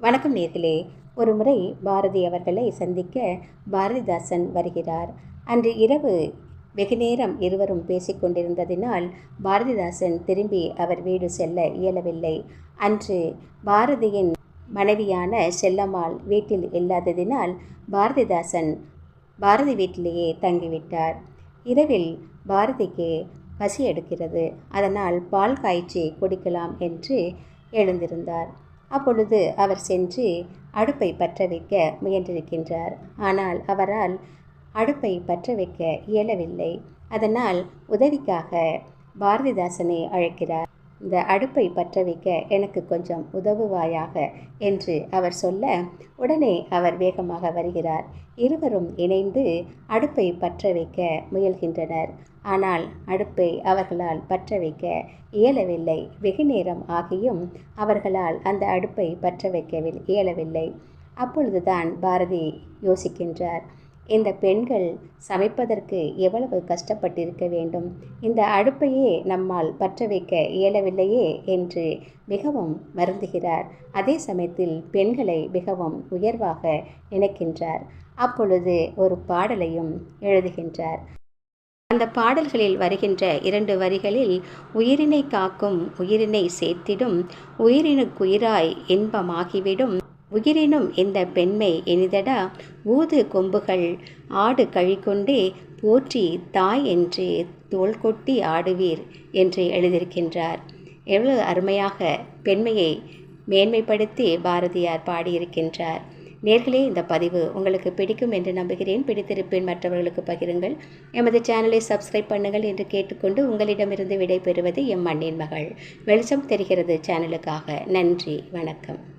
வணக்கம் நேர்களே ஒரு முறை பாரதி அவர்களை சந்திக்க பாரதிதாசன் வருகிறார். அன்று இரவு வெகுநேரம் இருவரும் பேசிக்கொண்டிருந்ததினால் பாரதிதாசன் திரும்பி அவர் வீடு செல்ல இயலவில்லை. அன்று பாரதியின் மனைவியான செல்லம்மாள் வீட்டில் இல்லாததினால் பாரதிதாசன் பாரதி வீட்டிலேயே தங்கிவிட்டார். இரவில் பாரதிக்கு பசி எடுக்கிறது. அதனால் பால் காய்ச்சி குடிக்கலாம் என்று எழுந்திருந்தார். அப்பொழுது அவர் சென்று அடுப்பை பற்ற வைக்க முயன்றிருக்கின்றார். ஆனால் அவரால் அடுப்பை பற்ற வைக்க இயலவில்லை. அதனால் உதவிக்காக பாரதிதாசனை அழைக்கிறார். இந்த அடுப்பை பற்ற வைக்க எனக்கு கொஞ்சம் உதவுவாயாக என்று அவர் சொல்ல உடனே அவர் வேகமாக வருகிறார். இருவரும் இணைந்து அடுப்பை பற்ற வைக்க முயல்கின்றனர். ஆனால் அடுப்பை அவர்களால் பற்ற வைக்க இயலவில்லை. வெகு நேரம் ஆகியும் அவர்களால் அந்த அடுப்பை பற்ற வைக்கவில் இயலவில்லை. அப்பொழுதுதான் பாரதி யோசிக்கின்றார். இந்த பெண்கள் சமைப்பதற்கு எவ்வளவு கஷ்டப்பட்டிருக்க வேண்டும்? இந்த அடுப்பையே நம்மால் பற்ற வைக்க இயலவில்லையே என்று மிகவும் வருந்துகிறார். அதே சமயத்தில் பெண்களை மிகவும் உயர்வாக நினைக்கின்றார். அப்பொழுது ஒரு பாடலையும் எழுதுகின்றார். அந்த பாடல்களில் வருகின்ற இரண்டு வரிகளில் உயிரினை காக்கும் உயிரினை சேர்த்திடும் உயிரினுக்குயிராய் இன்பமாகிவிடும். உயிரினும் இந்த பெண்மை எனிதடா ஊது கொம்புகள் ஆடு கழிக்கொண்டே போற்றி தாய் என்று தோல் கொட்டி ஆடுவீர் என்று எழுதியிருக்கின்றார். எவ்வளவு அருமையாக பெண்மையை மேன்மைப்படுத்தி பாரதியார் பாடியிருக்கின்றார். நேர்களே இந்த பதிவு உங்களுக்கு பிடிக்கும் என்று நம்புகிறேன். பிடித்திருப்பேன் மற்றவர்களுக்கு பகிருங்கள். எமது சேனலை சப்ஸ்கிரைப் பண்ணுங்கள் என்று கேட்டுக்கொண்டு உங்களிடமிருந்து விடைபெறுவது எம் மண்ணின் மகள். வெளிச்சம் தெரிகிறது சேனலுக்காக. நன்றி வணக்கம்.